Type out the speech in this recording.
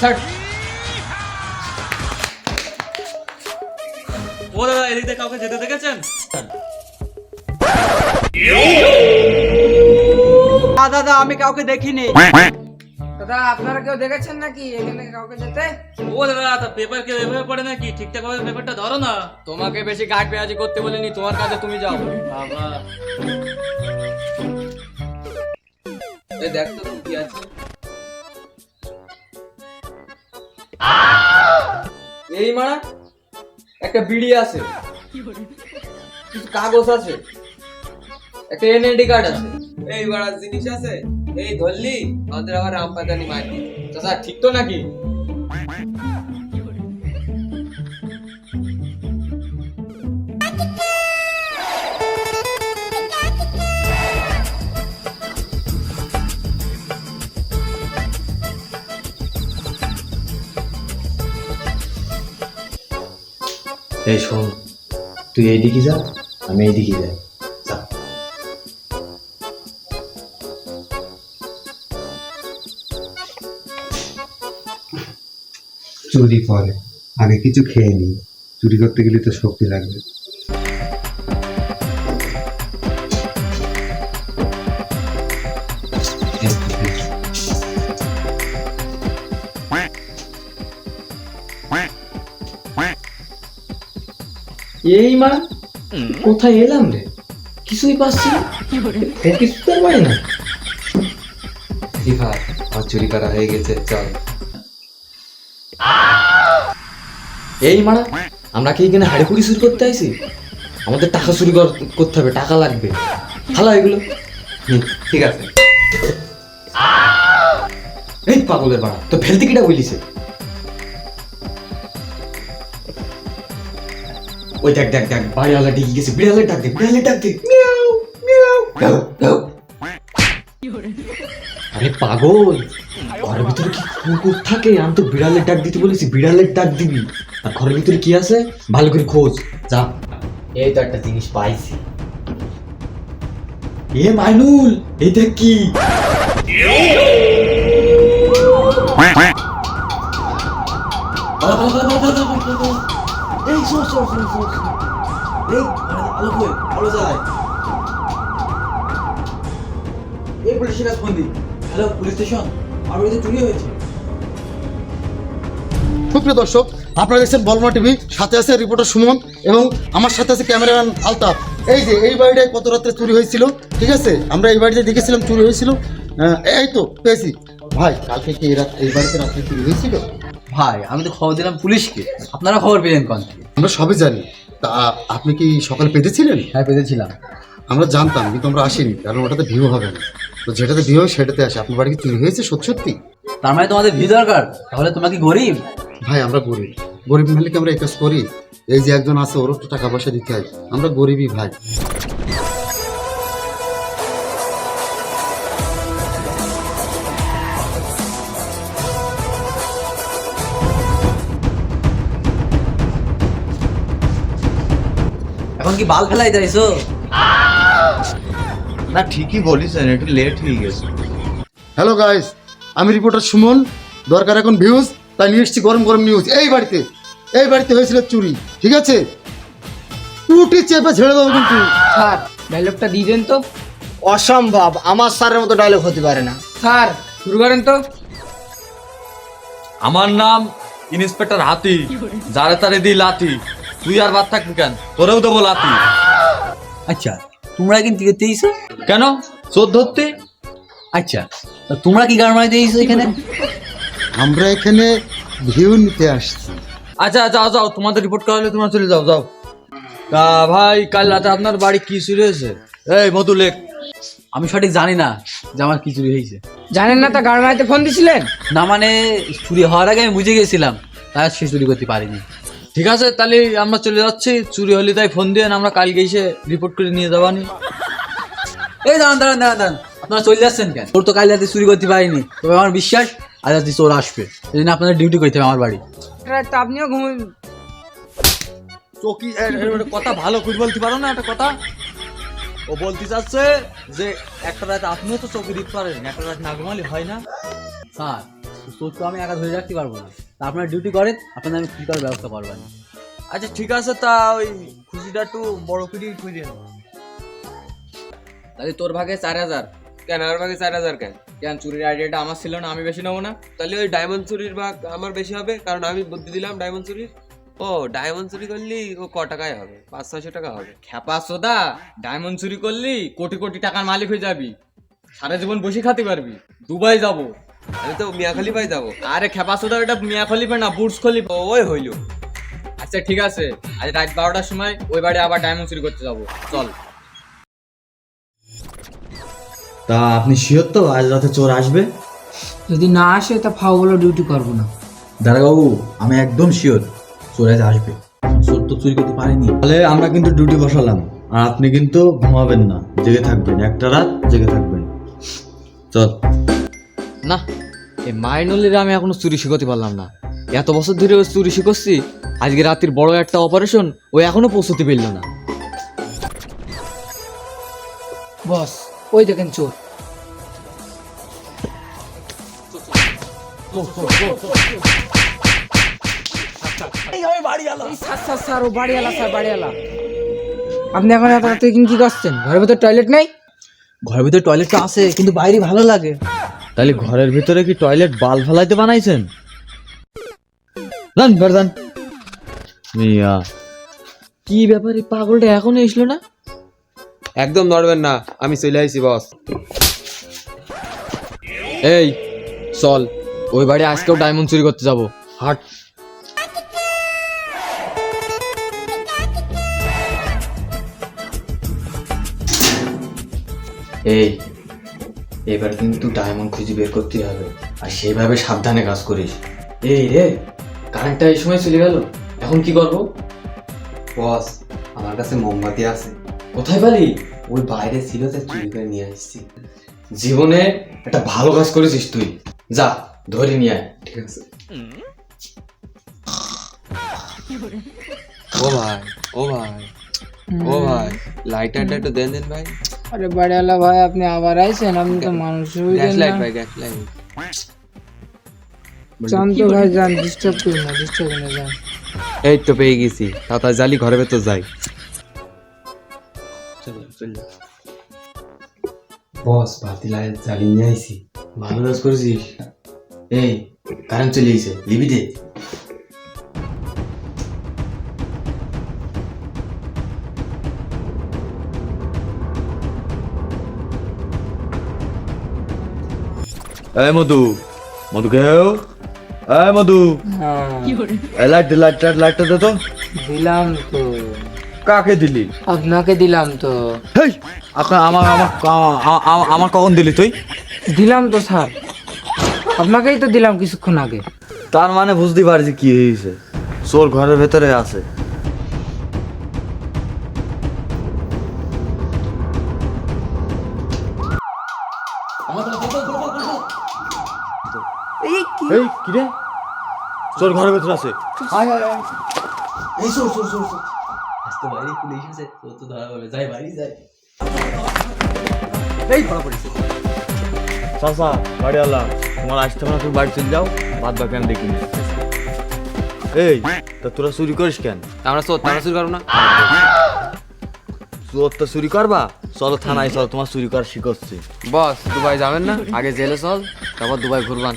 ছাড় ও দাদা এদিক দিয়ে কাউকে যেতে দেখেছেন? না দাদা আমি কাউকে দেখিনি। দাদা আপনারা কেউ দেখেছেন নাকি এখানে কাউকে যেতে? ও দাদা তা পেপার কেউ এভাবে পড়ে নাকি? ঠিকঠাক ভাবে পেপারটা ধরো না। তোমাকে বেশি গাছ পেঁয়াজি করতে বলিনি তোমার কাছে তুমি যাও। বাবা। এই দেখ তো কি আছে। এই মারা, একটা বিড়ি আছে। কিছু কাগজ আছে। একটা এনআইডি কার্ড আছে। এই মারার জিনিস আছে? এই ধরলি, আমাদের আবার রামপাদানি মারি চাচা, ঠিক তো নাকি? এই শোন, তুই এইদিকে যা, আমি এইদিকে যাই। চুরি করে। আগে কিছু খেয়ে নি। চুরি করতে গেলে তো শক্তি লাগবে। এই মা কোথায় এলাম রে? কিছুই পাচ্ছি না। কিছু তো পারি না। কি আমার চুরি করা হয়ে গেছে চল। এই মারা আমরা কি এখানে হাড়ি পুড়ি চুরি করতে আইছি? আমাদের টাকা চুরি কর- করতে হবে টাকা লাগবে। ভালো এগুলো। হুম, ঠিক আছে। এই পাগলের বাড়া তো ফেলতে কিটা বলিছে ওই দেখ দেখ দেখ বাড়িওয়ালা ডিগি গেছে বিড়ালের ডাক দে বিড়ালের ডাক দে। মিয়াও মিয়াও। দাও দাও আরে পাগল ঘরের ভিতরে কি কুকুর থাকে? আমি তো বিড়ালের ডাক দিতে বলেছি বিড়ালের ডাক দিবি। আর ঘরের ভিতরে কি আছে? ভালো করে খোঁজ যা। এই তো একটা জিনিস পাইছি। এ মাইনুল এটা কি। পালা, পালা, পালা, পালা, পালা। এই শোন শোন শোন শোন শোন। এই আলো কই? আলো জ্বালায় এই পুলিশের কাছে ফোন দি হ্যালো, পুলিশ স্টেশন? আমার বাড়িতে চুরি হয়েছে। সুপ্রিয় দর্শক, আপনারা দেখছেন বলমা টিভি। সাথে আছে রিপোর্টার সুমন এবং আমার সাথে আছে ক্যামেরাম্যান আলতাফ। এই যে, এই বাড়িটায় কত রাত্রে চুরি হয়েছিল, ঠিক আছে? আমরা এই বাড়িতে দেখেছিলাম চুরি হয়েছিল। এই তো, পেয়েছি। ভাই, কালকে কি এই রাত এই বাড়িতে রাত্রে চুরি হয়েছিল? ভাই আমি তো খবর দিলাম পুলিশকে। আপনারা খবর পেলেন কোন থেকে? আমরা সবই জানি। তা আপনি কি সকালে পেতেছিলেন হ্যাঁ পেতেছিলাম আমরা জানতাম কিন্তু আমরা আসিনি কারণ ওটাতে ভিউ হবে না। তো যেটাতে ভিউ হয় সেটাতে আসে। আপনার বাড়ি কি চুরি হয়েছে সত্যি সত্যি? তার মানে তোমাদের ভি দরকার? তাহলে তোমরা কি গরিব? ভাই আমরা গরিব। গরিব মিলে কি আমরা এই কাজ করি? এই যে একজন আছে ওরও তো টাকা পয়সা দিতে হয়। আমরা গরিবই ভাই। এখন কি বাল ফেলাই যাইছো? না ঠিকই বলিস একটু লেট হয়ে গেছে। হ্যালো গাইস আমি রিপোর্টার সুমন। দরকার এখন ভিউজ তাই নিয়ে এসেছি গরম গরম নিউজ এই বাড়িতে এই বাড়িতে হয়েছিল চুরি ঠিক আছে? টুটি চেপে ছেড়ে দেবো কিন্তু। স্যার ডায়লগটা দিয়ে দেন তো। অসম্ভব আমার স্যারের মতো ডায়লগ হতে পারে না। স্যার শুরু করেন তো। আমার নাম ইন্সপেক্টর হাতি যারে তারে দিই লাতি তুই আর বাদ থাকবি কেন? তোরেও দেবো লাতি আচ্ছা তোমরা কিন্তু দিয়েছ কেন? চোর ধরতে? আচ্ছা তা তোমরা কি গান মারাই দিয়েছ এখানে? আমরা এখানে ভিউ নিতে আসছি। আচ্ছা যাও যাও তোমাদের রিপোর্ট করা হলে তোমরা চলে যাও যাও। তা ভাই কাল রাতে আপনার বাড়ি কি চুরি হয়েছে? এই মধু লেখ আমি সঠিক জানি না যে আমার কি চুরি হয়েছে। জানেন না তা গান মারাইতে ফোন দিছিলেন? না মানে চুরি হওয়ার আগে আমি বুঝে গেছিলাম তাই সে চুরি করতে পারিনি। ঠিক আছে তাহলে আমরা চলে যাচ্ছি। চুরি হলে তাই ফোন দিয়ে আমরা কালকে এসে রিপোর্ট করে নিয়ে যাবানি এই দাঁড়ান দাঁড়ান দাঁড়ান দাঁড়ান। আপনারা চলে যাচ্ছেন কেন? তোর তো কাল রাতে চুরি করতে পারিনি। তবে আমার বিশ্বাস আজ রাতে চোর আসবে। এই জন্য আপনাদের ডিউটি করতে হবে আমার বাড়ি। রাত আপনিও ঘুম চকি কথা ভালো করে বলতে পারো না একটা কথা। ও বলতে চাচ্ছে যে একটা রাত আপনিও তো চোখে দিতে পারেন একটা রাত না ঘুমালে হয় না। স্যার তো তো আমি একা ধরে রাখতে পারব না। তা আপনারা ডিউটি করেন আপনাদের আমি কি করার ব্যবস্থা করবেন আচ্ছা ঠিক আছে তা ওই খুশিটা একটু বড় করে খুঁজে তাহলে তোর ভাগে চার হাজার। কেন আমার ভাগে চার হাজার কেন? কেন চুরির আইডিয়াটা আমার ছিল না আমি বেশি নেব না? তাহলে ওই ডায়মন্ড চুরির ভাগ আমার বেশি হবে কারণ আমি বুদ্ধি দিলাম ডায়মন্ড চুরির। ও ডায়মন্ড চুরি করলি ও ক টাকায় হবে? পাঁচ ছয়শো টাকা হবে? খ্যাপা সোদা ডায়মন্ড চুরি করলি কোটি কোটি টাকার মালিক হয়ে যাবি। সারা জীবন বসে খাতে পারবি। দুবাই যাব। আমি তো মিয়াখালি পাই যাব। আরে খ্যাপা সোদা এটা মিয়া খলিফা না বুটস খলিফা ওই হইল। আচ্ছা ঠিক আছে। আজ রাত বারোটার সময় ওই বাড়ি আবার ডায়মন্ড চুরি করতে যাব। চল। তা আপনি শিওর তো আজ রাতে চোর আসবে? যদি না আসে তা ফাও বলে ডিউটি করব না। দাদাবাবু আমি একদম শিওর চোর আজ আসবে। চোর তো চুরি করতে পারেনি। তাহলে আমরা কিন্তু ডিউটি বসালাম। আর আপনি কিন্তু ঘুমাবেন না জেগে থাকবেন। একটা রাত জেগে থাকবেন। চল। না এই মাইনলের আমি এখনও চুরি শিখাতে পারলাম না। এত বছর ধরে ও চুরি শিখছি আজকে রাতের বড় একটা অপারেশন ও এখনও পৌঁছতে পারল না। বস ওই দেখেন চোর। আপনি এখন এত রাতে কি কি করছেন? ঘরের ভেতর টয়লেট নেই? ঘরের ভিতরে টয়লেটটা আছে কিন্তু বাইরে ভালো লাগে। তাহলে ঘরের ভিতরে কি টয়লেট বাল ফেলাইতে বানাইছেন? বেরদান মিয়া, কি ব্যাপারে পাগলটা এখনও এসলো না? একদম নড়বেন না, আমি চলে আইছি, বস। এই, চল, ওই বাড়ি আজকেও ডায়মন্ড চুরি করতে যাব। হাট। এই এবার কিন্তু ডায়মন্ড খুঁজে বের করতে হবে। আর সেইভাবে সাবধানে কাজ করিস। এই রে কারেন্টটা এই সময় চলে গেল। এখন কি করব? বস আমার কাছে মোমবাতি আছে। কোথায় পালি? ওই বাইরে ছিল তাই চুরি করে নিয়ে আসছি। জীবনে একটা ভালো কাজ করেছিস তুই। যা ধরে নিয়ে আয়। ঠিক আছে। ও ভাই ও ভাই ও ভাই। লাইটারটা একটু দেন দেন ভাই। আরে বাড়িওয়ালা ভাই আপনি আবার আইছেন? আপনি তো মানুষ গ্যাস লাইট ভাই গ্যাস লাইট শান্ত ভাই যান ডিস্টার্ব করুন না ডিস্টার্ব করুন না যান। এই তো পেয়ে গেছি। তাতা জালি ঘরে ভেতর যাই। চলো চলো। বস বাতি লাইট জ্বালিয়ে নিয়ে আইছি। ভালো কাজ করেছিস? এই কারেন্ট চলে গেছে লিবি দে। এই মধু মধু কেউ এই মধু। এই লাইট লাইট লাইটটা দে তো। দিলাম তো। কাকে দিলি? আপনাকে দিলাম তো। হেই আপনার আমার আমার আমার কখন দিলি তুই? দিলাম তো স্যার। আপনাকেই তো দিলাম কিছুক্ষণ আগে। তার মানে বুঝতে পারছি কি হয়েছে। চোর ঘরের ভেতরে আছে। এই কি রে? চোর ঘরের ভেতরে আছে এই চোর চোর আজকে বাইরে পুলিশ আছে চোর তো ধরা পড়বে। যাই বাড়ি যাই। এই ধরা পড়েছে। চাচা বাড়িওয়ালা তোমার আসতে না তুমি বাড়ি চলে যাও। বাদ বাকি আমি দেখিনি এই তা তোরা চুরি করিস কেন? আমরা চোর আমরা চুরি করব না। চোর তো চুরি করবা? চলো থানায় চলো তোমার চুরি করা শিখছে বস দুবাই যাবেন না? আগে জেলে চল তারপর দুবাই ঘুরবান।